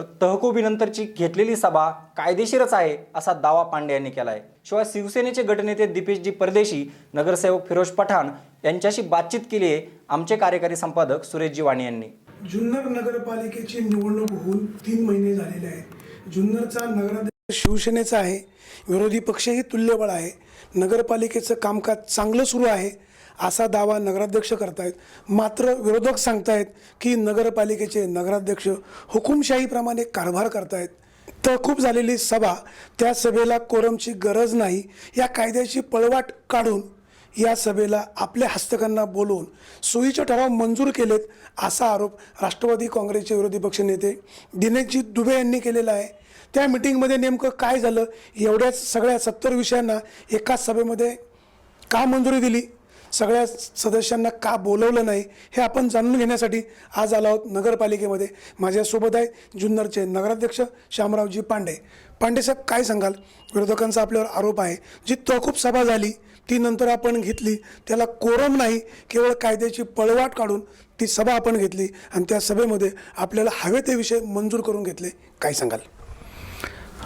तर तहकुबीनंतरची घेतलेली सभा कायदेशीरच आहे असा दावा पांडे यांनी केला आहे शिवाय शिवसेनेचे गटनेते दीपेशजी परदेशी नगरसेवक फिरोज पठाण यांच्याशी बातचीत केली आहे आमचे कार्यकारी संपादक सुरेशजी वाणी यांनी. जुन्नर नगरपालिकेची निवडणूक होऊन तीन महिने झालेले आहेत. जुन्नरचा नगराध्यक्ष शिवसेनेचा आहे विरोधी पक्षही तुल्यबळ आहे. नगरपालिकेचं कामकाज चांगलं सुरू आहे. असा दावा नगराध्यक्ष करतायत. मात्र विरोधक सांगतायत की नगरपालिकेचे नगराध्यक्ष हुकुमशाहीप्रमाणे कारभार करतायत. तहकूब झालेली सभा त्या सभेला कोरमची गरज नाही या कायद्याची पळवाट काढून या सभेला आपल्या हस्तकांना बोलवून सोयीचे ठराव मंजूर केलेत असा आरोप राष्ट्रवादी काँग्रेसचे विरोधी पक्षनेते दिनेशजी दुबे यांनी केलेला आहे. त्या मिटिंगमध्ये नेमकं काय झालं एवढ्याच सगळ्या सत्तर विषयांना एकाच सभेमध्ये का मंजुरी दिली? सगळ्या सदस्यांना का बोलवलं नाही हे आपण जाणून घेण्यासाठी आज आलो आहोत नगरपालिकेमध्ये. माझ्यासोबत आहे जुन्नरचे नगराध्यक्ष श्यामरावजी पांडे. पांडे साहेब काय सांगाल? विरोधकांचा आपल्यावर आरोप आहे. जी तहकूब सभा झाली ती नंतर आपण घेतली. त्याला कोरम नाही केवळ कायद्याची पळवाट काढून ती सभा आपण घेतली आणि त्या सभेमध्ये आपल्याला हवे ते विषय मंजूर करून घेतले. काय सांगाल?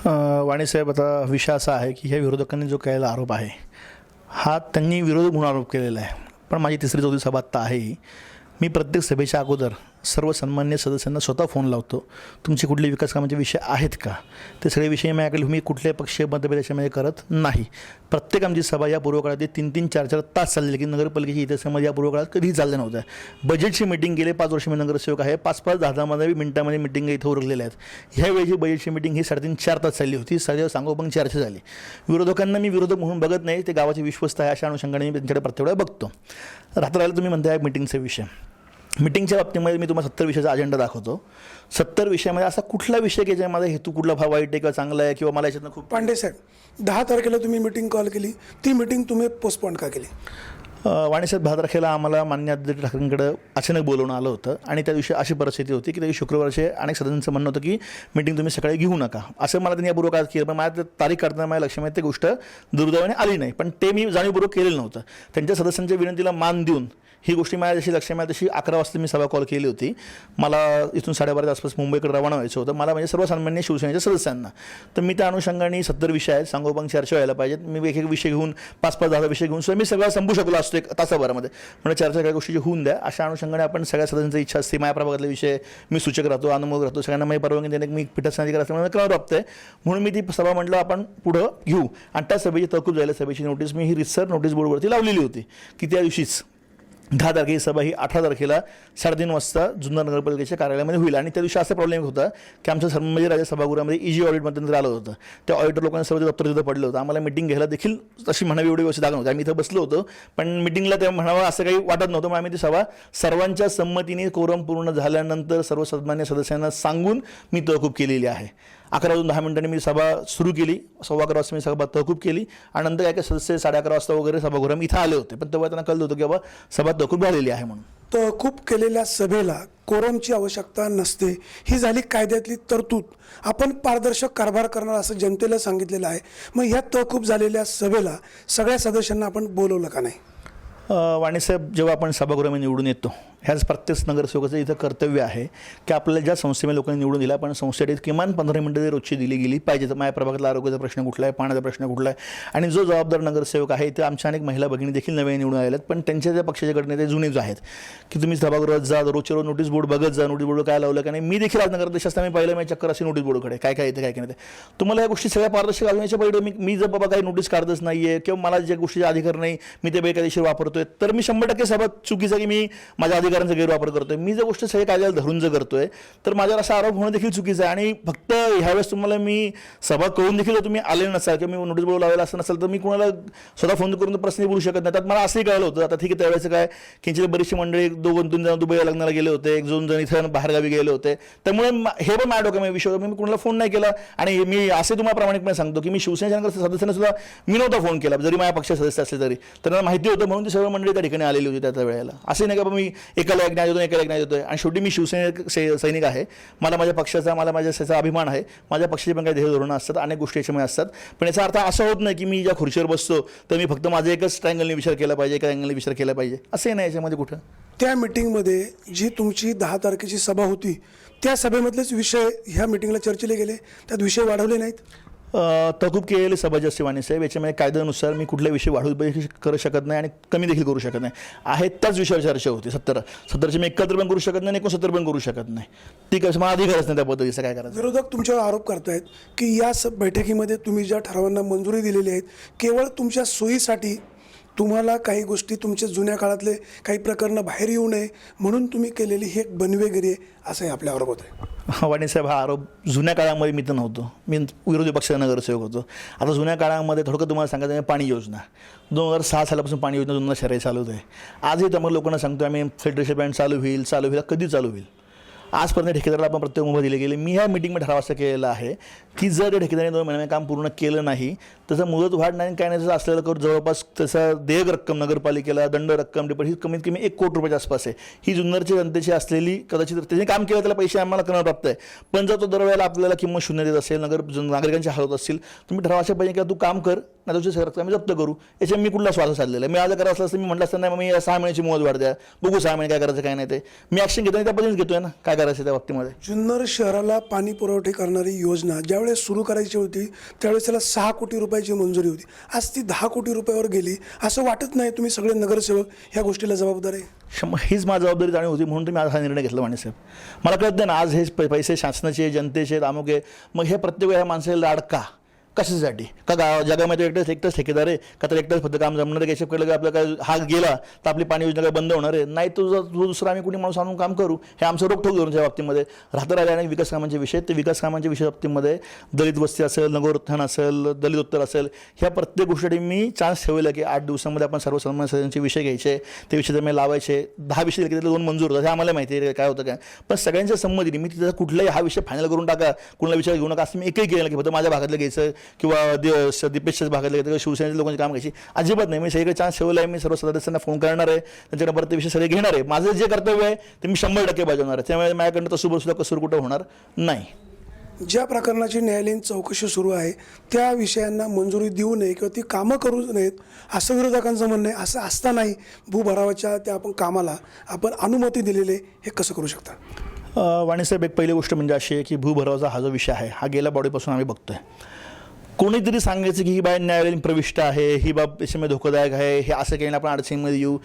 अ, वाणीसाहेब आता विषय असा आहे की ह्या विरोधकांनी जो केलेला आरोप आहे हा त्यांनी विरोध म्हणून आरोप केलेला आहे पण माझी तिसरी चौथी सभा आत्ता आहे ही. मी प्रत्येक सभेच्या अगोदर सर्व सन्मान्य सदस्यांना स्वतः फोन लावतो तुमचे कुठले विकास कामाचे विषय आहेत का? ते सगळे विषय माझ्याकडे मी कुठल्याही पक्षीय मतभेद याच्यामध्ये करत नाही. प्रत्येक आमची सभा या पूर्वकाळात ती तीन तीन चार चार तास चाललेली की नगरपालिकेची इतिहासामध्ये या पूर्वकाळात कधीही चाललं नव्हतं बजेटची मिटिंग गेले पाच वर्ष मी नगरसेवक आहे. पाच पाच दहा दहा मिनिटामध्ये मिटिंग इथं उरलेल्या आहेत. ह्यावेळीची बजेटची मिटिंग ही साडेतीन चार तास चालली होती. सगळ्या सांगोपंग चर्चा झाली. विरोधकांना मी विरोधक म्हणून बघत नाही. ते गावाचे विश्वस्त आहे अशा अनुषंगाने मी त्यांच्याकडे प्रत्येक वेळा बघतो. रात्र राहिलं तुम्ही म्हणताय मिटिंगचा विषय. मिटिंगच्या बाबतीमध्ये मी तुम्हाला सत्तर विषयाचा अजेंडा दाखवतो. सत्तर विषयामध्ये असा कुठला विषय की ज्यामध्ये हेतू कुठला भाव वाईट आहे किंवा चांगला आहे किंवा मला याच्यातनं खूप पांडे साहेब दहा तारखेला तुम्ही मिटिंग कॉल केली. ती मिटिंग तुम्ही पोस्टपोन का केली? वाणीसाहेब दहा तारखेला आम्हाला मान्य आदित्य ठाकरेंकडे अचानक बोलवणं आलं होतं आणि त्या दिवशी अशी परिस्थिती होती की त्या दिवशी शुक्रवारचे अनेक सदस्यांचं म्हणणं होतं की मिटिंग तुम्ही सकाळी घेऊ नका. असं मला त्यांनी यापूर्वक आज केलं पण माझ्या तारीख काढताना माझ्या लक्षात ती गोष्ट दुर्दैवाने आली नाही. पण ते मी जाणीवपूर्वक केलेलं नव्हतं. त्यांच्या सदस्यांच्या विनंतीला मान देऊन ही गोष्टी माझ्या जशी लक्षात मिळाली तशी अकरा वाजता मी सभा कॉल केली होती. मला इथून साडेबारा आसपास मुंबईकडे रवाना व्हायचं होतं. मला म्हणजे सर्वसामान्य शिवसेनेच्या सदस्यांना. तर मी त्या अनुषंगाने सत्तर विषय आहेत सांगोपांग चर्चा व्हायला पाहिजेत. मी एक एक विषय घेऊन पाच पाच दहा विषय घेऊन सुद्धा मी सगळं संपू शकलो असतो एक तासाभरामध्ये. म्हणजे चर्चा काही गोष्टीची होऊन द्या. अशा अनुषंगाने आपण सगळ्या सदस्यांची इच्छा असते. माझ्या प्रभागातले विषय मी सूचक राहतो अनुभव राहतो. सगळ्यांना माझी परवानगी देणे मी पीठासन अधिकार असल्यामुळे करावं आहे म्हणून मी ती सभा म्हटलं आपण पुढं घेऊ. आणि त्या सभेची तहकूब झाल्या सभेची नोटीस मी ही रिसर नोटीस बोर्डवरती लावलेली होती की त्या दिवशीच. दहा तारखेची सभा ही अठरा तारखेला साडेतीन वाजता जुन्नर नगरपालिकेच्या कार्यालयामध्ये होईल. आणि त्या दिवशी असा प्रॉब्लेम होता की आमच्या संभाजी म्हणजे सभागृहामध्ये इजी ऑडिट मध्यंतर आलं होतं. त्या ऑडिटर लोकांना सर्व दप्तर तिथं पडलं होतं. आम्हाला मिटिंग घ्यायला देखील तशी म्हणावी एवढी व्यवस्थित जागा नव्हती. आम्ही इथं बसलो होतो पण मिटिंगला ते म्हणावं असं काही वाटत नव्हतं. मग आम्ही ती सभा सर्वांच्या संमतीने कोरम पूर्ण झाल्यानंतर सर्व सन्मान्य सदस्यांना सांगून मी तहकूब केलेली आहे. अकरा वाजून दहा मिनिटांनी मी सभा सुरू केली. सव्वा अकरा वाजता मी सभा तहकूब केली. आणि नंतर काय काय सदस्य साडे अकरा वाजता वगैरे सभागृह इथं आले होते. पण तेव्हा त्यांना कळलं होतं की बाबा सभा तहकूब झालेली आहे म्हणून. तहकूब केलेल्या सभेला कोरमची आवश्यकता नसते. ही झाली कायद्यातली तरतूद. आपण पारदर्शक कारभार करणार असं जनतेला सांगितलेलं आहे. मग ह्या तहकूब झालेल्या सभेला सगळ्या सदस्यांना आपण बोलवलं का नाही? वाणीसाहेब जेव्हा आपण सभागृहामध्ये निवडून येतो ह्याच प्रत्येक नगरसेवकाचं इथं कर्तव्य आहे की आपल्याला ज्या संस्थेमध्ये लोकांनी निवडून दिला पण संस्थेत किमान पंधरा मिनिटं रोजची दिली गेली पाहिजे. तर माझ्या प्रभागातला आरोग्याचा प्रश्न कुठला आहे? पाण्याचा प्रश्न कुठला आहे? आणि जो जबाबदार नगरसेवक आहे ते आमच्या अनेक महिला भगिनी देखील नवे निवडून आलेल्या आहेत. पण त्यांच्या ज्या पक्षाचे गटने ते जुनेच आहेत. की तुम्ही सभागृहात जा रोजच्या रोज नोटीस बोर्ड बघत जा नोटीस बोर्ड काय लावलं का नाही? मी देखील आज नगराध्यक्ष असताना मी पहिलं मी चक्कर अशी नोटीस बोर्डकडे काय काय येते काय काय नाही तुम्हाला या गोष्टी सगळ्या पारदर्शक घालण्याच्या पहिले मी मी जर बाबा काही नोटीस काढतच नाही आहे किंवा मला ज्या गोष्टीचा अधिकार नाही मी ते बेकायदेशीर वापरतोय तर मी शंभर टक्के सभा चुकीचा की मी माझ्या अधिकार अधिकारांचा गैरवापर करतोय. मी जर गोष्ट सगळे कायद्याला धरून जर करतोय तर माझ्यावर असा आरोप होणं देखील चुकीचं आहे. आणि फक्त ह्यावेळेस तुम्हाला मी सभा कळून देखील जर तुम्ही आले नसाल किंवा मी नोटीस बोर्ड लावलेला असं नसेल तर मी कुणाला स्वतः फोन करून प्रश्न बोलू शकत नाही. त्यात मला असंही कळलं होतं. आता ठीक आहे त्यावेळेस काय किंचित बरीचशी मंडळी दोन तीन जण दुबई लग्नाला गेले होते. एक दोन जण इथं बाहेरगावी गेले होते. त्यामुळे हे पण माझ्या डोक्यामध्ये विषय होता. मी कुणाला फोन नाही केला. आणि मी असे तुम्हाला प्रामाणिकपणे सांगतो की मी शिवसेनेच्या सदस्यांना सुद्धा मी नव्हता फोन केला. जरी माझ्या पक्ष सदस्य असले तरी. तर त्यांना माहिती होतं म्हणून ती सर्व मंडळी त्या ठिकाणी आलेली होती त्या त्या वेळेला. असे नाही का मी एकाला एक न्याय देतो एकाला एक न्याय देतोय. आणि शेवटी मी शिवसेने से- सैनिक आहे. मला माझ्या पक्षाचा मला माझ्या त्याचा अभिमान आहे. माझ्या पक्षाची पण काही ध्येय धोरणं असतात अनेक गोष्टी याच्यामुळे असतात. पण याचा अर्थ असा होत नाही की मी ज्या खुर्चीवर बसतो तर मी फक्त माझा एकच ट्रँगलने विचार केला पाहिजे एका अँगलने विचार केला पाहिजे. असंही नाही याच्यामध्ये कुठं? त्या मिटिंगमध्ये जी तुमची दहा तारखेची सभा होती त्या सभेमधलेच विषय ह्या मिटिंगला चर्चेले गेले. त्यात विषय वाढवले नाहीत? तहकूब केलेले सभाजी साहेब याच्यामध्ये कायद्यानुसार मी कुठल्या विषय वाढू करू शकत नाही आणि कमी देखील करू शकत नाही. आहे त्याच विषयावर चर्चा होती सत्तर. सत्तरची मी एकाहत्तर पण करू शकत नाही एकोणसत्तर पण करू शकत नाही. ती कसं मला अधिकारच नाही त्या पद्धतीचं काय करायचं. विरोधक तुमच्यावर आरोप करतायत की या सब बैठकीमध्ये तुम्ही ज्या ठरावांना मंजुरी दिलेली आहेत केवळ तुमच्या सोयीसाठी तुम्हाला काही गोष्टी तुमच्या जुन्या काळातले काही प्रकरणं बाहेर येऊ नये म्हणून तुम्ही केलेली ही एक बनवेगिरी आहे असंही आपल्या आरोप होतं आहे. वाणीसाहेब हा आरोप जुन्या काळामध्ये मी तर नव्हतो. मी विरोधी पक्षाचा नगरसेवक होतो. आता जुन्या काळामध्ये थोडक्यात तुम्हाला सांगायचं पाणी योजना. दोन हजार सहा सालापासून पाणी योजना जुन्नर शहरात चालू होते. आजही त्यामुळे लोकांना सांगतो आम्ही फिल्टरशिप प्लॅन्ट चालू होईल चालू होईल कधी चालू होईल? आजपर्यंत ठेकेदाराला आपण प्रत्येक मुभा दिले गेले. मी ह्या मिटिंगमध्ये ठराव असं केलेला आहे की जर त्या ठेकेदाराने दोन महिन्याने काम पूर्ण केलं नाही तसं मुदत वाढ नाही काय नाही त्याचं असलेलं कर जवळपास तसं देयक रक्कम नगरपालिकेला दंड रक्कम डिपॉझिट ही कमीत कमी एक कोटी रुपयाच्या आसपास आहे. ही जुन्नरची जनतेची असलेली कदाचित त्याने काम केलं त्याला पैसे आम्हाला करणं प्राप्त आहे. पण जर तो दरवेळेला आपल्याला किंमत शून्य देत असेल नगर नागरिकांची हालत असतील तुम्ही ठराव अशा पाहिजे की तू काम कर नाही तुझी रक्कम आम्ही जप्त करू. याच्या मी कुठला स्वार्थ साधलेला आहे? मी आज करायचं असलं असतं मी म्हटलं असतं नाही मग मी सहा महिन्याची मुदत वाढ द्या. बघू सहा महिने काय करायचं काय नाही ते. मी ॲक्शन घेतो आणि त्या पद्धतीने घेतोय ना? काय करायचं त्या बाबतीमध्ये? जुन्नर शहराला पाणी पुरवठे करणारी योजना ज्यावेळेस सुरू करायची होती त्यावेळेस त्याला सहा कोटी रुपयाची मंजुरी होती. आज ती दहा कोटी रुपयावर गेली. असं वाटत नाही तुम्ही सगळे नगरसेवक ह्या गोष्टीला जबाबदार आहे? शंभर हीच माझी जबाबदारी जाणीव होती म्हणून तुम्ही आज हा निर्णय घेतला साहेब. मला कळत नाही ना आज हे पैसे शासनाचे जनतेचे अमुक आहे मग हे प्रत्येक वेळा माणसाला लाड का? कशासाठी? का गाव जगामध्ये एकटाच एकटाच ठेकेदार आहे? का तर एकटाच फक्त काम जमणार आहे? केलं की आपलं काय हा गेला तर आपली पाणी योजना काय बंद होणार आहे? नाही तो जर तो दुसरा आम्ही कुणी माणूस आणून काम करू हे आमचं रोखोक धोरणच्या बाबतीमध्ये. राहता राहिले अनेक विकास कामांचे विषय ते विकास कामांच्या विषय बाबतीमध्ये दलित वस्ती असेल नगरोत्थान असेल दलित उत्तर असेल ह्या प्रत्येक गोष्टीसाठी मी चान्स ठेवला की आठ दिवसामध्ये आपण सर्वसामान्य सदस्यांचे विषय घ्यायचे. ते विषय मी लावायचे दहा विषय दिले की दोन मंजूर होतात. हे आम्हाला माहिती आहे काय होतं काय. पण सगळ्यांच्या संमतीने मी तिथं कुठलाही हा विषय फायनल करून टाका. कुणाला विचार घेऊ नका. असं मी एकही केलं की फक्त माझ्या भागातलं घ्यायचं किंवा दि- दीपेशच्याच भागातलं किंवा शिवसेनेच्या लोकांची काम घ्यायची. अजिबात नाही. मी सगळीकडे चान्स ठेवला आहे. मी सर्व सदस्यांना फोन करणार आहे. त्यांच्याकडे परत ते विषय सगळे घेणार आहे. माझं जे कर्तव्य आहे ते मी शंभर टक्के बजावणार आहे. त्यामुळे माझ्याकडनं तसं सुद्धा कसूर कुठं होणार नाही. ज्या प्रकरणाची न्यायालयीन चौकशी सुरू आहे त्या विषयांना मंजुरी देऊ नये किंवा ती कामं करू नयेत असं विरोधकांचं म्हणणं आहे. असं असतानाही भूभरावाच्या त्या आपण कामाला आपण अनुमती दिलेले हे कसं करू शकता? वाणीसाहेब एक पहिली गोष्ट म्हणजे अशी आहे की भूभरावाचा हा जो विषय आहे हा गेल्या बॉडीपासून आम्ही बघतोय. कोणीतरी सांगायचं की ही बाई न्यायालयीन प्रविष्ट आहे ही बाब याच्यामध्ये धोकादायक आहे हे असं काही आपण अडचणीमध्ये येऊ.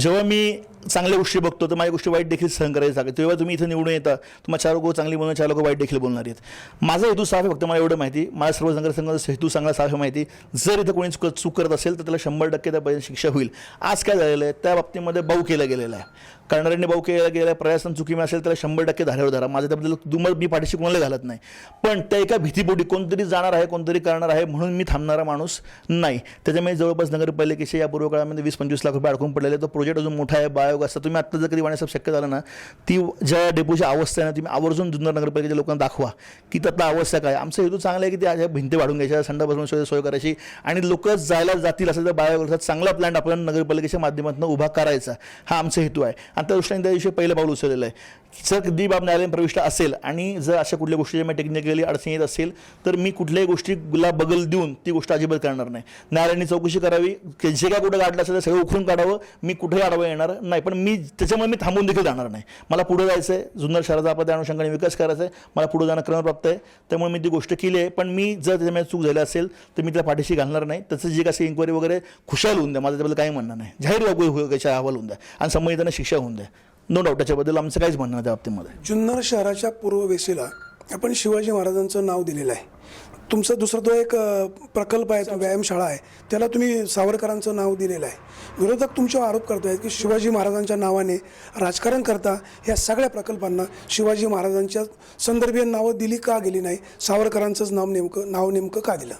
जेव्हा मी चांगल्या गोष्टी बघतो तर माझ्या गोष्टी वाईट देखील सहन करायचं लागतं. तेव्हा तुम्ही इथं निवडून येता तुम्हाला चार लोक चांगली बोलणार चार लोक वाईट देखील बोलणार आहेत. माझा हेतू साफ आहे फक्त मला एवढं माहिती. माझ्या सर्व नगरसंघाचा हेतू चांगला साफ आहे माहिती. जर इथं कोणी चुक चूक करत असेल तर त्याला शंभर टक्के त्या शिक्षा होईल. आज काय झालेलं आहे त्या बाबतीमध्ये बाऊ केलं गेलेलं आहे. कर्णरेंनी भाऊ केला गेला आहे प्रयासन चुकीमे असेल त्याला शंभर टक्के धारेवर धरा. माझं त्याबद्दल दुमत मी पाठीशी कोणाला घालत नाही. पण त्या एका भीतीपोटी कोणतरी जाणार आहे कोणतरी करणार आहे म्हणून मी थांबणारा माणूस नाही. त्याच्यामुळे जवळपास नगरपालिकेच्या या पूर्व काळामध्ये वीस पंचवीस लाख रुपये अडकून पडलेले. तो प्रोजेक्ट अजून मोठा आहे बायोग असं तुम्ही आत्ता जर कधी वाण्यासाहेब शक्य झालं ना ती ज्या डेपोची अवस्था आहे ना तुम्ही आवर्जून जुन्नर नगरपालिकेच्या लोकांना दाखवा की त्यातला अवस्था काय आमचा हेतू चांगला आहे की त्या भिंती वाढून घ्यायच्या संडा बसून सोय सोय करायची आणि लोक जायला जातील असं तर बायोगॅसचा चांगला प्लॅन आपल्याला नगरपालिकेच्या माध्यमातून उभा करायचा हा आमचा हेतू आहे. आणि त्या दृष्टीने त्या दिवशी पहिलं पाऊल उचललेलं आहे. जर कधी बाब न्यायालयीन प्रविष्ट असेल आणि जर अशा कुठल्या गोष्टीच्या मी टेक्निकली अडचणी येत असेल तर मी कुठल्याही गोष्टीला बगल देऊन ती गोष्ट अजिबात करणार नाही. न्यायालयाने चौकशी करावी जे काय कुठं गाडलं असेल ते सगळं उखडून काढावं मी कुठेही आडवं येणार नाही. पण मी त्याच्यामुळे मी थांबून देखील जाणार नाही. मला पुढे जायचं आहे जुन्नर शहराचा आपण त्या अनुषंगाने विकास करायचा आहे मला पुढे जाणं क्रमप्राप्त आहे. त्यामुळे मी ती गोष्ट केली आहे पण मी जर त्याच्यामध्ये चूक झाली असेल तर मी त्या पाठीशी घालणार नाही. त्याचं जे काही इन्क्वायरी वगैरे खुशाल होऊन द्या. माझं त्याबद्दल काही म्हणणं नाही. जाहीर याच्या अहवाल होऊन द्या. आणि संबंधितांना शिक्षा होऊन द्या. नो डाऊट त्याच्याबद्दल आमचं काहीच म्हणणं त्या बाबतीमध्ये. जुन्नर शहराच्या पूर्व वेसेला आपण शिवाजी महाराजांचं नाव दिलेलं आहे. तुमचा दुसरा तो एक प्रकल्प आहे व्यायामशाळा आहे. त्याला तुम्ही सावरकरांचं नाव दिलेलं आहे. विरोधक तुमच्यावर आरोप करत आहेत की शिवाजी महाराजांच्या नावाने राजकारण करता या सगळ्या प्रकल्पांना शिवाजी महाराजांच्या संदर्भीय नावं दिली का गेली नाही? सावरकरांचंच नाव नेमकं नाव नेमकं का दिलं?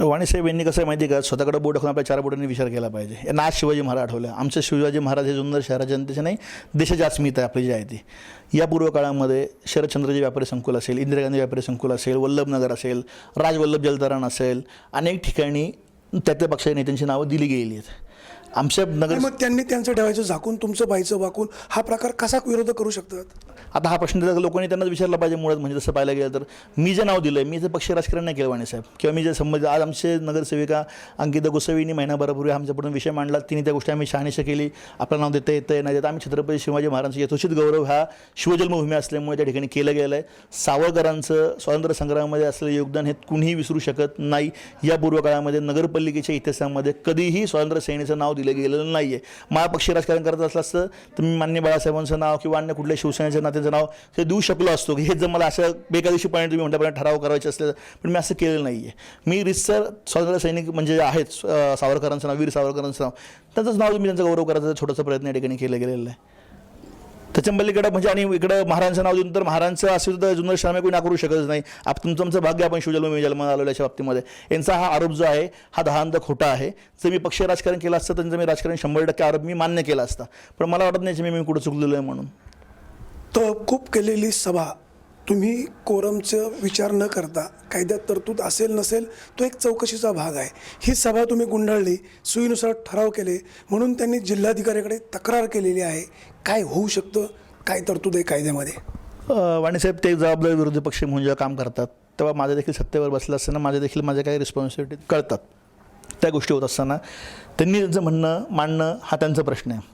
वाणीसाहेब यांनी कसं आहे माहिती का? स्वतःकडे बोट दाखवून आपल्या चार बोटांनी विचार केला पाहिजे. ना शिवाजी महाराज आठवलं. आमचे शिवाजी महाराज हे जुन्नर शहराच्या जनतेचे नाही देशाची अस्मिता आहे आपली जी आहे ती. या पूर्व काळामध्ये शरदचंद्रजी व्यापारी संकुल असेल इंदिरा गांधी व्यापारी संकुल असेल वल्लभनगर असेल राजवल्लभ जलतरण असेल अनेक ठिकाणी त्या त्या पक्षाच्या नेत्यांची नावं दिली गेली आहेत. आमच्या नगर मग त्यांनी त्यांचं ठेवायचं झाकून तुमचं बाईचं वाकून हा प्रकार कसा विरोध करू शकतात? आता हा प्रश्न जर लोकांनी त्यांनाच विचारला पाहिजे मुळात म्हणजे जसं पाहायला गेलं तर. मी जे नाव दिलं आहे मी जे पक्ष राजकारण नाही केलं साहेब किंवा मी जे संबंधित आज आमचे नगरसेविका अंकिता गोसावींनी महिनाभरापूर्वी आमच्याकडून विषय मांडला तिने त्या गोष्टी आम्ही शहानिशा केली. आपलं नाव देता येतं नाही देतं आम्ही छत्रपती शिवाजी महाराजांचा यथोचित गौरव हा शिवजन्मभूमी असल्यामुळे त्या ठिकाणी केलं गेलं आहे सावरकरांचं स्वातंत्र्य संग्रामामध्ये असलेलं योगदान हे कुणीही विसरू शकत नाही. या पूर्वकाळामध्ये नगरपालिकेच्या इतिहासामध्ये कधीही स्वातंत्र्य सेनेचं नाव दिलं गेलेलं नाही आहे मला पक्ष राजकारण करत असलं असतं तर मी मान्य बाळासाहेबांचं नाव किंवा अन्य कुठल्या शिवसेनेच्या नात्याचं नाव ते देऊ शकलो असतो. की हे जर मला असं बेकायदेशीरपणे तुम्ही म्हटल्याप्रमाणे ठराव करायचे असले पण मी असं केलेलं नाही आहे मी रिसर स्वातंत्र्य सैनिक म्हणजे आहेत सावरकरांचं नाव वीर सावरकरांचं नाव त्यांचंच नाव तुम्ही त्यांचा गौरव करायचा छोटासा प्रयत्न या ठिकाणी केला गेलेला आहे. त्याच्या इकडं म्हणजे आणि इकडं महाराजांचं नाव देऊन तर महाराजांचं असेल तर जुन्नर शर्मा कोणी नाकारू शकत नाही. आप तुमचं आमचं भाग्य आपण शिवजन्म जन्माला आलेल्याच्या बाबतीमध्ये. यांचा हा आरोप जो आहे हा दहांत खोटा आहे. जर मी पक्ष राजकारण केलं असतं त्यांचं मी राजकारण शंभर टक्के आरोप मी मान्य केला असता. पण मला वाटत नाही की मी मी कुठं चुकलेलो आहे म्हणून. तहकूब केलेली सभा. तुम्ही कोरमचं विचार न करता कायद्यात तरतूद असेल नसेल तो एक चौकशीचा भाग आहे. ही सभा तुम्ही गुंडाळली सुईनुसार ठराव केले म्हणून त्यांनी जिल्हाधिकाऱ्याकडे तक्रार केलेली आहे. काय होऊ शकतं? काय तरतूद आहे कायद्यामध्ये? वाणीसाहेब ते जबाबदारी विरोधी पक्ष म्हणून जेव्हा काम करतात तेव्हा माझ्या देखील सत्तेवर बसलं असताना माझे देखील माझ्या काही रिस्पॉन्सिबिलिटी कळतात. त्या गोष्टी होत असताना. त्यांनी त्यांचं म्हणणं मांडणं हा त्यांचा प्रश्न आहे.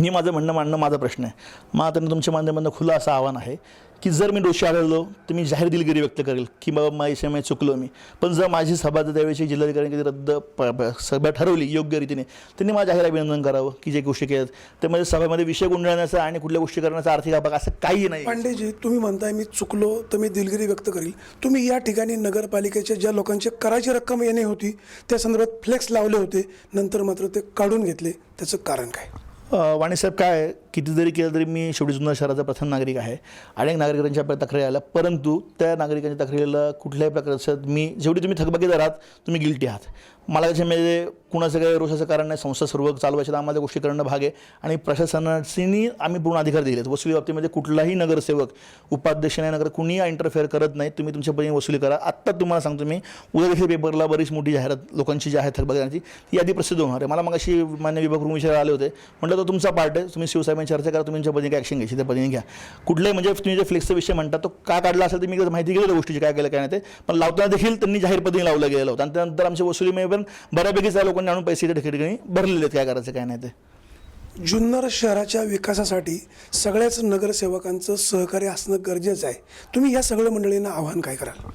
मी माझं म्हणणं मांडणं माझा प्रश्न आहे. मग त्यांना तुमच्या माध्यमातून खुलं असं आव्हान आहे की जर मी दोषी आढळलो तर मी जाहीर दिलगिरी व्यक्त करेल की बाबा माझ्या मी चुकलो मी. पण जर माझी सभा जर त्यावेळी जिल्हाधिकाऱ्यांनी रद्द प- सभा ठरवली योग्य रीतीने त्यांनी माझ्या जाहीर अभिनंदन करावं की जे गोष्टी केल्यात. त्यामध्ये सभेमध्ये विषय गुंडाळण्याचा आणि कुठल्या गोष्टी करण्याचा आर्थिक अभाग असं काही नाही. पांडेजी तुम्ही म्हणताय मी चुकलो तर मी दिलगिरी व्यक्त करील. तुम्ही या ठिकाणी नगरपालिकेच्या ज्या लोकांची कराची रक्कम येणे होती त्या संदर्भात फ्लेक्स लावले होते नंतर मात्र ते काढून घेतले. त्याचं कारण काय? वाणीसाहेब काय आहे, किती जरी केलं तरी मी शेवटी जुन्नर शहराचा प्रथम नागरिक आहे. अनेक नागरिकांच्या आपल्या तक्रारी आल्या परंतु त्या नागरिकांच्या तक्रारीला कुठल्याही प्रकारचं मी जेवढी तुम्ही थकबाकीदार आहात तुम्ही गिल्टी आहात. मला त्याच्यामध्ये म्हणजे कुणाचं काही रोषाचं कारण नाही संस्था सर्व चालवायच्या तर आम्हाला गोष्टी करणं भाग आहे. आणि प्रशासनाची आम्ही पूर्ण अधिकार दिलेत. वसुली बाबतीमध्ये कुठलाही नगरसेवक उपाध्यक्ष नाही नगर कुणीही इंटरफेअर करत नाही. तुम्ही तुमच्या पद्धतीने वसुली करा. आत्ता तुम्हाला सांगतो मी उद्या देखील पेपरला बरीच मोठी जाहिरात लोकांची जी आहे थकबाकीदारांची ती यादी प्रसिद्ध होणार आहे. मला मग अशी मान्य विभाग प्रमुख विचारायला आले होते. म्हटलं तो तुमचा पार्ट आहे. तुम्ही शिवसाहेबांची चर्चा करा तुम्ही पद्धतीने काय ॲक्शन घ्यायची त्या पद्धतीने घ्या. कुठल्याही म्हणजे तुम्ही जे फ्लेक्सचा विषय म्हणता तो का काढला असेल तर मी माहिती घेतली त्या गोष्टीची काय केलं काय नाही ते. पण लावताना देखील त्यांनी जाहीर पद्धतीने लावलं गेलेलं होतं. आणि त्यानंतर आमच्या वसुलीमध्ये पण बऱ्यापैकी त्या लोकांनी आणून पैसे त्या ठिकाणी भरलेले आहेत काय करायचं काय नाही ते. जुन्नर शहराच्या विकासासाठी सगळ्याच नगरसेवकांचं सहकार्य असणं गरजेचं आहे. तुम्ही या सगळ्या मंडळींना आव्हान काय कराल?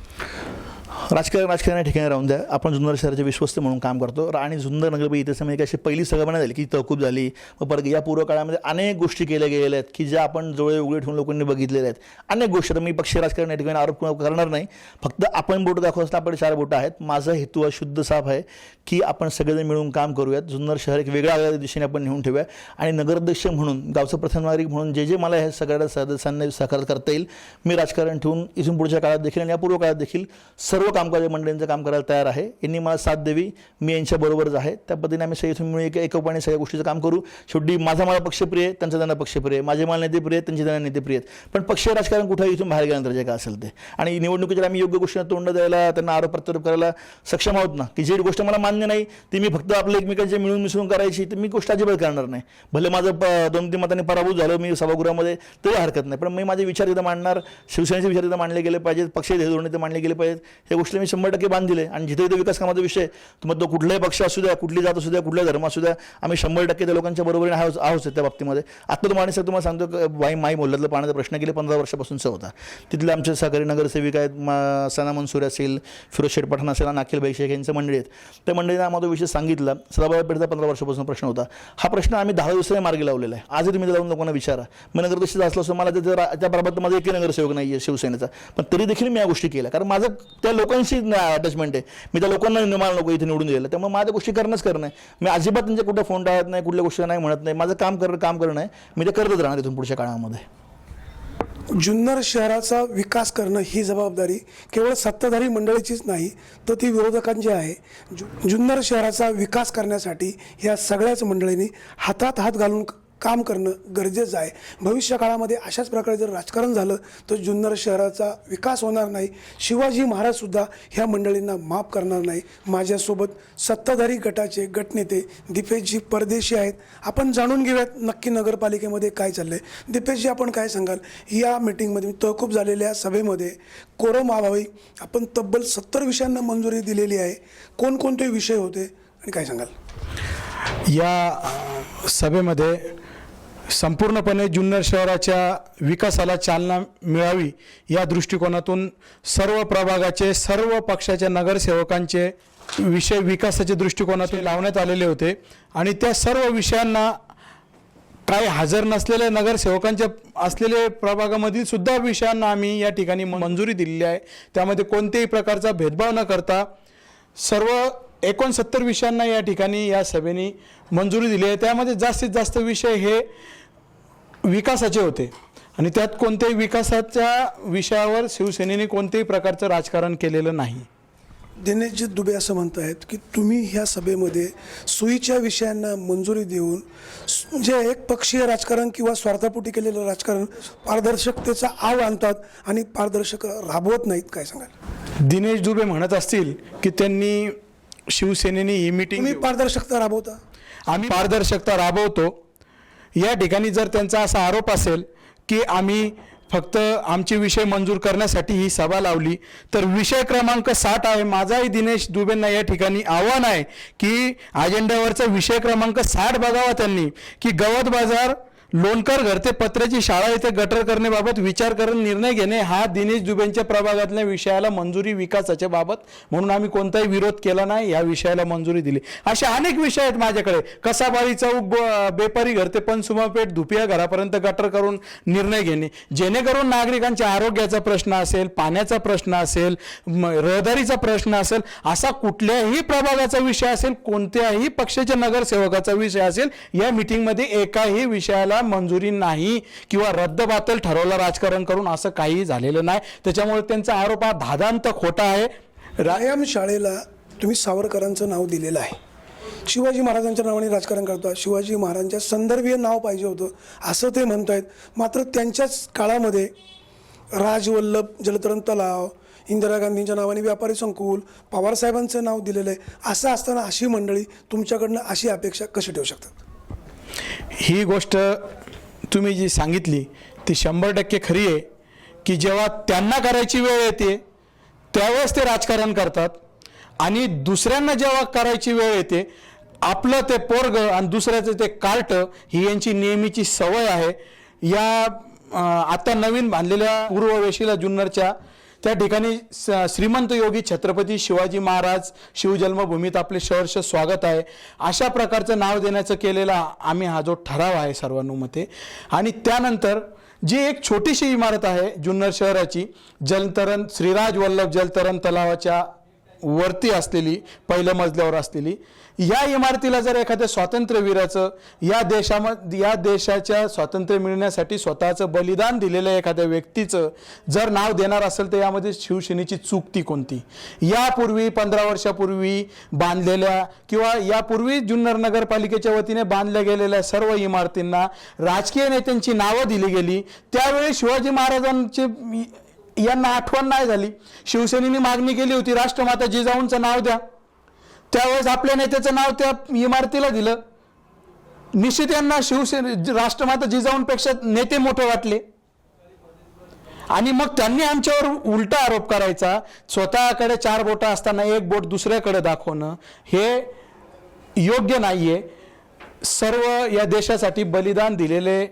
राजकारण राजकारण या ठिकाणी राहून द्या. आपण जुन्नर शहराचे विश्वस्त म्हणून काम करतो. आणि जुन्नर नगरपी इतिहासामध्ये एक अशी पहिली सगळं झाली की तहकूब झाली. मग परत या पूर्व काळामध्ये अनेक गोष्टी केल्या गेलेल्या आहेत की ज्या आपण जवळ उघडे ठेवून लोकांनी बघितलेल्या आहेत. अनेक गोष्टी आता मी पक्ष राजकारण या ठिकाणी आरोप करणार नाही. फक्त आपण बोटं दाखवत असता आपण चार बोटं आहेत. माझा हेतू हा शुद्ध साफ आहे की आपण सगळेजण मिळून काम करूयात. जुन्नर शहर एक वेगळ्या वेगळ्या दिशेने आपण नेऊन ठेवूया. आणि नगराध्यक्ष म्हणून गावचं प्रथम नागरिक म्हणून जे जे मला ह्या सगळ्या सदस्यांना सहकार करता येईल मी राजकारण ठेवून इथून पुढच्या काळात देखील आणि या पूर्व काळात देखील सर्व कामकाजी मंडळींचं काम करायला तयार आहे. यांनी मला साथ द्यावी. मी यांच्याबरोबरच आहे. त्या पद्धतीने आम्ही सगळे मिळून एक एकोपाने सगळ्या गोष्टीचं काम करू. शेवटी माझा मला पक्षप्रिय आहे त्यांचा त्यांना पक्षप्रिय आहे. माझे मला नेतेप्रिय आहेत त्यांचे त्यांना नेतेप्रिय आहेत. पण पक्ष राजकारण कुठं इथून बाहेर गेल्यानंतर जे काय असेल ते. आणि निवडणुकीच्या आम्ही योग्य गोष्टींना तोंड द्यायला त्यांना आरोप प्रत्यारोप करायला सक्षम आहोत ना? की जी गोष्ट मला मान्य नाही ती मी फक्त आपल्या एकमेकांचे मिळून मिसळून करायची तर मी गोष्ट अजिबात करणार नाही. भले माझं प दोन तीन मतांनी पराभूत झालं मी सभागृहामध्ये तरी हरकत नाही. पण मी माझे विचार तिथं मांडणार शिवसेनेचे विचार तिथं मांडले गेले पाहिजेत पक्षाचे धोरण तिथं मांडले गेले पाहिजेत. हे गोष्टी मी शंभर टक्के बांधले आणि जिथे जिथे विकास कामाचा विषय तुम्हाला तो कुठलाही पक्ष असू द्या कुठली जात असू द्या कुठला धर्म असू द्या आम्ही शंभर टक्के त्या लोकांच्या बरोबरीने आहोत आहोत त्या बाबतीमध्ये. आत्ता तुम्हाला सर तुम्हाला सांगतो बाई वाई माई मोहल्ल्यातला पाण्याचा प्रश्न गेले पंधरा वर्षापासूनचा होता. तिथले आमचे सहकारी नगरसेविका आहेत मा- सना मनसूर असेल फिरोज शेठ पठाण असेल आणि अखिल भाई शेख यांचं मंडळी आहेत. त्या मंडळीने आम्हाला तो विषय सांगितला. सदाभाऊ पेठचा पंधरा वर्षापासून प्रश्न होता. हा प्रश्न आम्ही दहा दिवसाने मार्गी लावलेला आहे. आजही तुम्ही जाऊन लोकांना विचारा. मी नगरदर्शीचा असलो असं मला त्या त्या माझा एकही नगरसेवक नाही आहे शिवसेनेचा. पण तरी देखील मी या गोष्टी केल्या. कारण माझं त्या लोकांशी अटॅचमेंट आहे. मी त्या लोकांना मला नको इथे निवडून दिलेलं. त्यामुळे माझ्या गोष्टी करणंच करणं आहे. मी अजिबात त्यांच्या कुठं फोन टाळत नाही कुठल्या गोष्टी नाही म्हणत नाही. माझं काम करणं काम करणं आहे. मी ते करतच राहणार इथून पुढच्या काळामध्ये. जुन्नर शहराचा विकास करणं ही जबाबदारी केवळ सत्ताधारी मंडळीचीच नाही तर ती विरोधकांची आहे. जु जुन्नर शहराचा विकास करण्यासाठी या सगळ्याच मंडळींनी हातात हात घालून काम करणं गरजेचं आहे. भविष्य काळामध्ये अशाच प्रकारे जर राजकारण झालं तर जुन्नर शहराचा विकास होणार नाही. शिवाजी महाराजसुद्धा ह्या मंडळींना माफ करणार नाही. माझ्यासोबत सत्ताधारी गटाचे गटनेते दीपेशजी परदेशी आहेत. आपण जाणून घेऊयात नक्की नगरपालिकेमध्ये काय चाललं आहे दीपेशजी आपण काय सांगाल? या मिटिंगमध्ये तहकूब झालेल्या सभेमध्ये कोरम अभावी आपण तब्बल सत्तर विषयांना मंजुरी दिलेली आहे. कोणकोणते विषय होते आणि काय सांगाल? या सभेमध्ये संपूर्णपणे जुन्नर शहराच्या विकासाला चालना मिळावी या दृष्टिकोनातून सर्व प्रभागाचे सर्व पक्षाच्या नगरसेवकांचे विषय विकासाच्या दृष्टिकोनातून लावण्यात आलेले होते. आणि त्या सर्व विषयांना काही हजर नसलेल्या नगरसेवकांच्या असलेले प्रभागामधील सुद्धा विषयांना आम्ही या ठिकाणी मंजुरी दिलेली आहे. त्यामध्ये कोणत्याही प्रकारचा भेदभाव न करता सर्व एकोणसत्तर विषयांना या ठिकाणी या सभेने मंजुरी दिली आहे. त्यामध्ये जास्तीत जास्त विषय हे विकासाचे होते. आणि त्यात कोणत्याही विकासाच्या विषयावर शिवसेनेने कोणत्याही प्रकारचं राजकारण केलेलं नाही. दिनेशजी दुबे असं म्हणत आहेत की तुम्ही ह्या सभेमध्ये सोयीच्या विषयांना मंजुरी देऊन जे एक पक्षीय राजकारण किंवा स्वार्थापोटी केलेलं राजकारण पारदर्शकतेचा आव आणतात आणि पारदर्शक राबवत नाहीत काय सांगाल? दिनेश दुबे म्हणत असतील की त्यांनी शिवसेनेने ही मीटिंग पारदर्शकता राबवता? आम्ही पारदर्शकता राबवतो. या ठिकाणी जर त्यांचा असा आरोप असेल की आम्ही फक्त आमचे विषय मंजूर करण्यासाठी ही सभा लावली तर विषय क्रमांक साठ आहे. माझाही दिनेश दुबेंना या ठिकाणी आव्हान आहे की अजेंड्यावरचा विषय क्रमांक साठ बघावा त्यांनी की गवत बाजार लोणकर घर ते पत्र्याची शाळा येथे गटर करण्याबाबत विचार करून निर्णय घेणे हा दिनेश दुबेंच्या प्रभागातल्या विषयाला मंजुरी विकासाच्या बाबत म्हणून आम्ही कोणताही विरोध केला नाही या विषयाला मंजुरी दिली. असे अनेक विषय आहेत माझ्याकडे. कसाबारी चौक बेपारी घर ते पंचसुमापेठ धुपिया घरापर्यंत गटर करून निर्णय घेणे. जेणेकरून नागरिकांच्या आरोग्याचा प्रश्न असेल पाण्याचा प्रश्न असेल म- रहदारीचा प्रश्न असेल असा कुठल्याही प्रभागाचा विषय असेल कोणत्याही पक्षाच्या नगरसेवकाचा विषय असेल या मिटिंगमध्ये एकाही विषयाला मंजुरी नाही किंवा रद्दबातल ठरवलं राजकारण करून असं काही झालेलं नाही. त्याच्यामुळे त्यांचा आरोप हा धादांत खोटा आहे. रायम शाळेला तुम्ही सावरकरांचं नाव दिलेलं आहे. शिवाजी महाराजांच्या नावाने राजकारण करता. शिवाजी महाराजांच्या संदर्भीय नाव पाहिजे होतं. असं ते म्हणत आहेत मात्र त्यांच्याच काळामध्ये राजवल्लभ जलतरण तलाव इंदिरा गांधींच्या नावाने व्यापारी संकुल पवारसाहेबांचं नाव दिलेलं आहे. असं असताना अशी मंडळी तुमच्याकडनं अशी अपेक्षा कशी ठेवू शकतात? ही गोष्ट तुम्ही जी सांगितली ती शंभर टक्के खरी आहे की जेव्हा त्यांना करायची वेळ येते त्यावेळेस ते राजकारण करतात. आणि दुसऱ्यांना जेव्हा करायची वेळ येते आपलं ते पोरग आणि दुसऱ्याचं ते कार्ट ही यांची नेहमीची सवय आहे. या आता नवीन बांधलेल्या पूर्ववेशीला जुन्नरच्या त्या ठिकाणी स- श्रीमंत योगी छत्रपती शिवाजी महाराज शिवजन्मभूमीत आपले सहर्ष स्वागत आहे. अशा प्रकारचं नाव देण्याचं केलेला आम्ही हा जो ठराव आहे सर्वानुमते आणि त्यानंतर जी एक छोटीशी इमारत आहे जुन्नर शहराची जलतरण श्रीराज वल्लभ जलतरण तलावाच्या वरती असलेली पहिल्या मजल्यावर असलेली या इमारतीला जर एखाद्या स्वातंत्र्यवीराचं या देशामध्ये या देशाच्या स्वातंत्र्य मिळण्यासाठी स्वतःचं बलिदान दिलेल्या एखाद्या व्यक्तीचं जर नाव देणार असेल तर यामध्ये शिवसेनेची चूक ती कोणती? यापूर्वी पंधरा वर्षापूर्वी बांधलेल्या किंवा यापूर्वी जुन्नर नगरपालिकेच्या वतीने बांधल्या गेलेल्या सर्व इमारतींना राजकीय नेत्यांची नावं दिली गेली. त्यावेळी शिवाजी महाराजांचे यांना आठवण नाही झाली. शिवसेनेने मागणी केली होती राष्ट्रमाता जिजाऊंचं नाव द्या. त्यावेळेस आपल्या नेत्याचं नाव त्या इमारतीला दिलं. निश्चित यांना शिवसेने राष्ट्रमाता जिजाऊंपेक्षा नेते मोठे वाटले. आणि मग त्यांनी आमच्यावर उलटा आरोप करायचा स्वतःकडे चार बोटं असताना एक बोट दुसऱ्याकडे दाखवणं हे योग्य नाहीये. सर्व या देशासाठी बलिदान दिलेले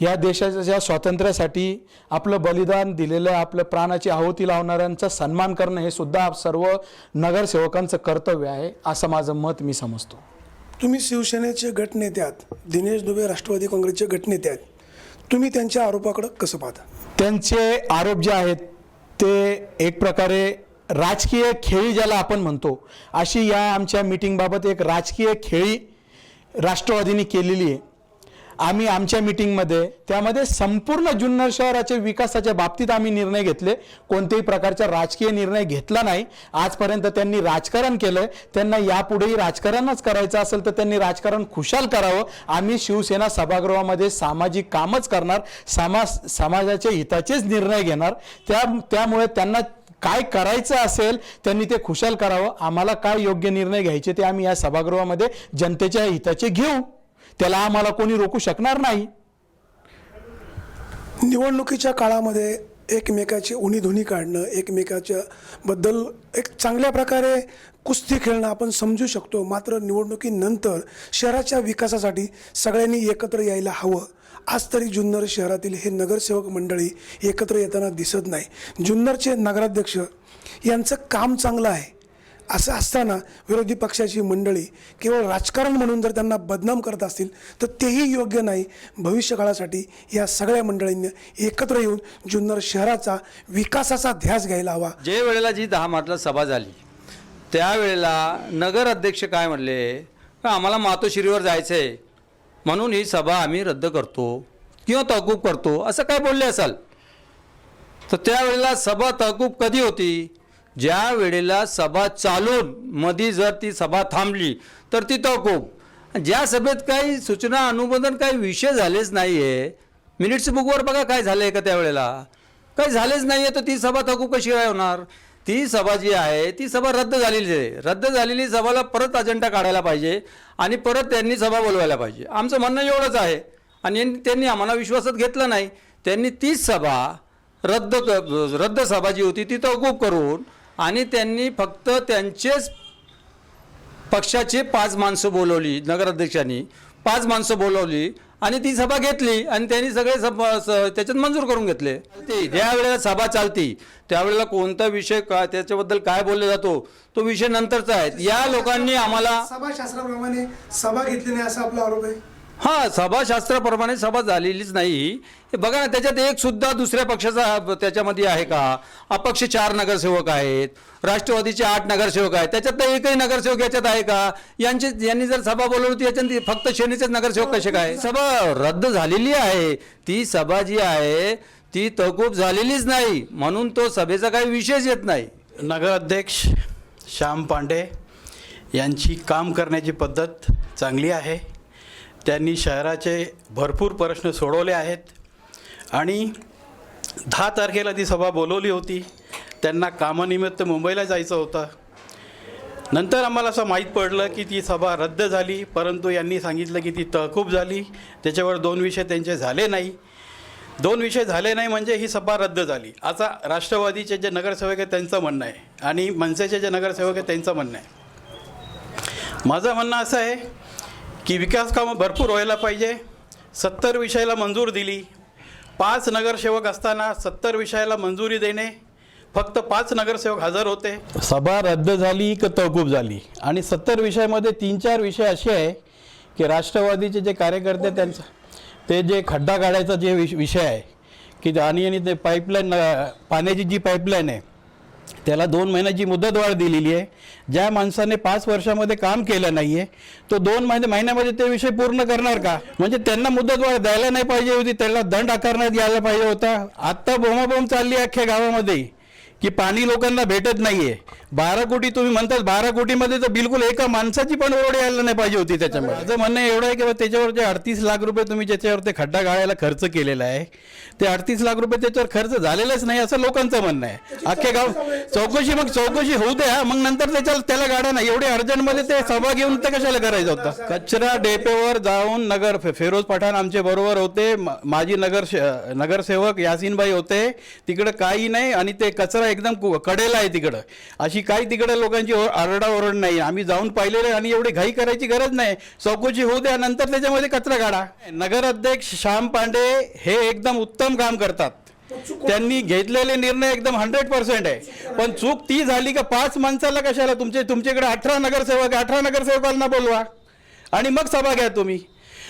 या देशाच्या स्वातंत्र्यासाठी आपलं बलिदान दिलेलं आपलं प्राणाची आहुती लावणाऱ्यांचा सन्मान करणं हे सुद्धा सर्व नगरसेवकांचं कर्तव्य आहे असं माझं मत मी समजतो. तुम्ही शिवसेनेचे गटनेते आहात दिनेश दुबे राष्ट्रवादी काँग्रेसचे गटनेते आहेत तुम्ही त्यांच्या आरोपाकडं कसं पाहता? त्यांचे आरोप जे आहेत ते एक प्रकारे राजकीय खेळी ज्याला आपण म्हणतो अशी या आमच्या मीटिंगबाबत एक राजकीय खेळी राष्ट्रवादीने केलेली आहे. आम्ही आमच्या मिटिंगमध्ये त्यामध्ये संपूर्ण जुन्नर शहराच्या विकासाच्या बाबतीत आम्ही निर्णय घेतले. कोणत्याही प्रकारचा राजकीय निर्णय घेतला नाही. आजपर्यंत त्यांनी राजकारण केलंय. त्यांना यापुढेही राजकारणच करायचं असेल तर त्यांनी राजकारण खुशाल करावं. आम्ही शिवसेना सभागृहामध्ये सामाजिक कामच करणार. समाज समाजाच्या हिताचेच निर्णय घेणार. त्या त्यामुळे त्यांना काय करायचं असेल त्यांनी ते खुशाल करावं. आम्हाला काय योग्य निर्णय घ्यायचे ते आम्ही या सभागृहामध्ये जनतेच्या हिताचे घेऊ. त्याला आम्हाला कोणी रोखू शकणार नाही. निवडणुकीच्या काळामध्ये एकमेकाची उणीधुनी काढणं एकमेकाच्या बद्दल एक चांगल्या प्रकारे कुस्ती खेळणं आपण समजू शकतो. मात्र निवडणुकीनंतर शहराच्या विकासासाठी सगळ्यांनी एकत्र यायला हवं. आज तरी जुन्नर शहरातील हे नगरसेवक मंडळी एकत्र येताना दिसत नाही. जुन्नरचे नगराध्यक्ष यांचं काम चांगलं आहे. असं असताना विरोधी पक्षाची मंडळी केवळ राजकारण म्हणून जर त्यांना बदनाम करत असतील तर तेही योग्य नाही. भविष्यकाळासाठी या सगळ्या मंडळींनी एकत्र येऊन जुन्नर शहराचा विकासाचा ध्यास घ्यायला हवा. जे वेळेला जी दहा मार्चला सभा झाली त्यावेळेला नगर अध्यक्ष काय म्हणले? का आम्हाला मातोश्रीवर जायचं आहे म्हणून ही सभा आम्ही रद्द करतो किंवा तहकूब करतो. असं काय बोलले असाल? तर त्यावेळेला सभा तहकूब कधी होती? ज्या वेळेला सभा चालून मधी जर ती सभा थांबली तर ती तहकूब ज्या सभेत काही सूचना अनुमोदन काही विषय झालेच नाही आहे मिनिट्स बुकवर बघा काय झालं आहे का त्यावेळेला काही झालेच नाही आहे तर ती सभा तहकूब कशी काय होणार? ती सभा जी आहे ती सभा रद्द झालेली आहे. रद्द झालेली सभाला परत अजेंडा काढायला पाहिजे आणि परत त्यांनी सभा बोलवायला पाहिजे. आमचं म्हणणं एवढंच आहे. आणि त्यांनी आम्हाला विश्वासात घेतलं नाही. त्यांनी तीच सभा रद्द रद्द सभा जी होती ती तहकूब करून आणि त्यांनी फक्त त्यांचेच पक्षाचे पाच माणसं बोलवली नगराध्यक्षांनी. पाच माणसं बोलवली आणि ती सभा घेतली आणि त्यांनी सगळे सभा त्याच्यात मंजूर करून घेतले. ते ज्या वेळेला सभा चालती त्यावेळेला कोणता विषय का त्याच्याबद्दल काय बोलले जातो तो विषय नंतरचा आहे. या लोकांनी आम्हाला सभाशास्त्राप्रमाणे सभा घेतली नाही असा आपला आरोप आहे. हां सभाशास्त्राप्रमाणे सभा झालेलीच नाही. बघा ना त्याच्यात एक सुद्धा दुसऱ्या पक्षाचा त्याच्यामध्ये आहे का? अपक्ष चार नगरसेवक आहेत राष्ट्रवादीचे आठ नगरसेवक आहेत त्याच्यात तर एकही नगरसेवक याच्यात आहे का? यांचे यांनी जर सभा बोलवली होती याच्यात फक्त सेनेचेच नगरसेवक कसे काय? सभा रद्द झालेली आहे. ती सभा जी आहे ती तहकूब झालेलीच नाही. म्हणून तो सभेचा काही विषयच येत नाही. नगराध्यक्ष श्याम पांडे यांची काम करण्याची पद्धत चांगली आहे. त्यांनी शहराचे भरपूर प्रश्न सोडवले आहेत. आणि दहा तारखेला ती सभा बोलवली होती. त्यांना कामानिमित्त मुंबईला जायचं होतं. नंतर आम्हाला असं माहीत पडलं की ती सभा रद्द झाली. परंतु यांनी सांगितलं की ती तहकूब झाली. त्याच्यावर दोन विषय त्यांचे झाले नाही. दोन विषय झाले नाही म्हणजे ही सभा रद्द झाली. आता राष्ट्रवादीचे जे नगरसेवक आहेत त्यांचं म्हणणं आहे. आणि मनसेचे जे नगरसेवक आहेत त्यांचं म्हणणं आहे. माझं म्हणणं असं आहे की विकास कामं भरपूर व्हायला पाहिजे. सत्तर विषयाला मंजूर दिली. पाच नगरसेवक असताना सत्तर विषयाला मंजुरी देणे. फक्त पाच नगरसेवक हजर होते. सभा रद्द झाली की तहकूब झाली? आणि सत्तर विषयामध्ये तीन चार विषय असे आहे की राष्ट्रवादीचे जे कार्यकर्ते त्यांचं ते जे खड्डा काढायचा जे विष विषय आहे की आणि आणि ते पाईपलाईन पाण्याची जी पाईपलाईन आहे त्याला दोन महिन्याची मुदतवाढ दिलेली आहे ज्या माणसाने पाच वर्षामध्ये काम केलं नाही आहे तो दोन महिने महिन्यामध्ये ते विषय पूर्ण करणार का? म्हणजे त्यांना मुदतवाढ द्यायला नाही पाहिजे होती त्याला दंड आकारण्यात यायला पाहिजे होता. आत्ता बोमाबोम चालली अख्ख्या गावामध्ये. की पाणी लोकांना भेटत नाहीये. बारा कोटी तुम्ही म्हणतात बारा कोटीमध्ये तर बिलकुल एका माणसाची पण ओरड यायला नाही पाहिजे होती त्याच्यामुळे माझं म्हणणं एवढं आहे की त्याच्यावर जे अडतीस लाख रुपये तुम्ही ज्याच्यावर ते खड्डा गाळायला खर्च केलेला आहे ते अडतीस लाख रुपये त्याच्यावर खर्च झालेलाच नाही असं लोकांचं म्हणणं आहे. अख्खे गाव चौकशी मग चौकशी होऊ द्या मग नंतर त्याच्याला त्याला गाडा नाही. एवढे अर्जंटमध्ये ते सभा घेऊन ते कशाला करायचं होतं? कचरा डेपेवर जाऊन नगर फिरोज पठाण आमचे बरोबर होते. माजी नगर नगरसेवक यासिनबाई होते. तिकडं काही नाही आणि ते कचरा एकदम कडेला आहे तिकडं. अशी काही तिकडं लोकांची आरडाओरड नाही. आम्ही जाऊन पाहिलेलं आहे आणि एवढी घाई करायची गरज नाही. चौकशी होऊ द्या नंतर त्याच्यामध्ये कचरा काढा. नगराध्यक्ष श्याम पांडे हे एकदम उत्तम काम करतात. त्यांनी घेतलेले निर्णय एकदम हंड्रेड पर्सेंट आहे. पण चूक ती झाली का पाच माणसाला कशाला? तुमचे तुमच्याकडे अठरा नगरसेवक अठरा नगरसेवकांना बोलवा. आणि मग सभा घ्या तुम्ही.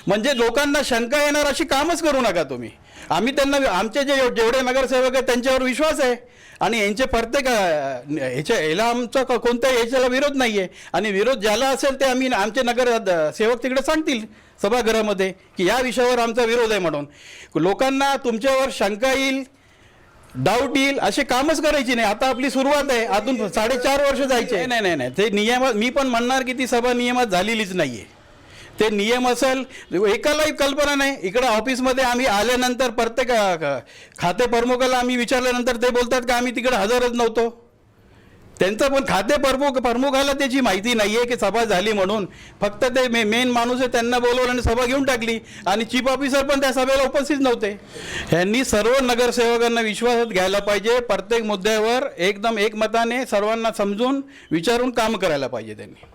म्हणजे लोकांना शंका येणार अशी कामच करू नका तुम्ही. आम्ही त्यांना आमचे जे जेवढे नगरसेवक आहेत त्यांच्यावर विश्वास आहे. आणि यांचे प्रत्येक ह्याच्या याला आमचा को- कोणत्याही ह्याच्याला विरोध नाही आहे आणि विरोध ज्याला असेल ते आम्ही आमचे नगर सेवक तिकडे सांगतील सभागृहामध्ये की या विषयावर आमचा विरोध आहे म्हणून. लोकांना तुमच्यावर शंका येईल डाऊट येईल असे कामच करायची नाही. आता आपली सुरुवात आहे. अजून साडेचार वर्ष जायचे. नाही नाही नाही. ते नियमात मी पण म्हणणार की ती सभा नियमात झालेलीच नाही आहे ते नियम असेल एकालाही कल्पना नाही. इकडं ऑफिसमध्ये आम्ही आल्यानंतर प्रत्येक खाते प्रमुखाला आम्ही विचारल्यानंतर ते बोलतात का आम्ही तिकडे हजरच नव्हतो. त्यांचं पण खाते प्रमुख प्रमुखाला त्याची माहिती नाही आहे की सभा झाली म्हणून. फक्त ते मे मेन माणूस आहे त्यांना बोलवलं आणि सभा घेऊन टाकली. आणि चीफ ऑफिसर पण त्या सभेला उपस्थित नव्हते. ह्यांनी सर्व नगरसेवकांना विश्वासात घ्यायला पाहिजे. प्रत्येक मुद्द्यावर एकदम एकमताने सर्वांना समजून विचारून काम करायला पाहिजे त्यांनी.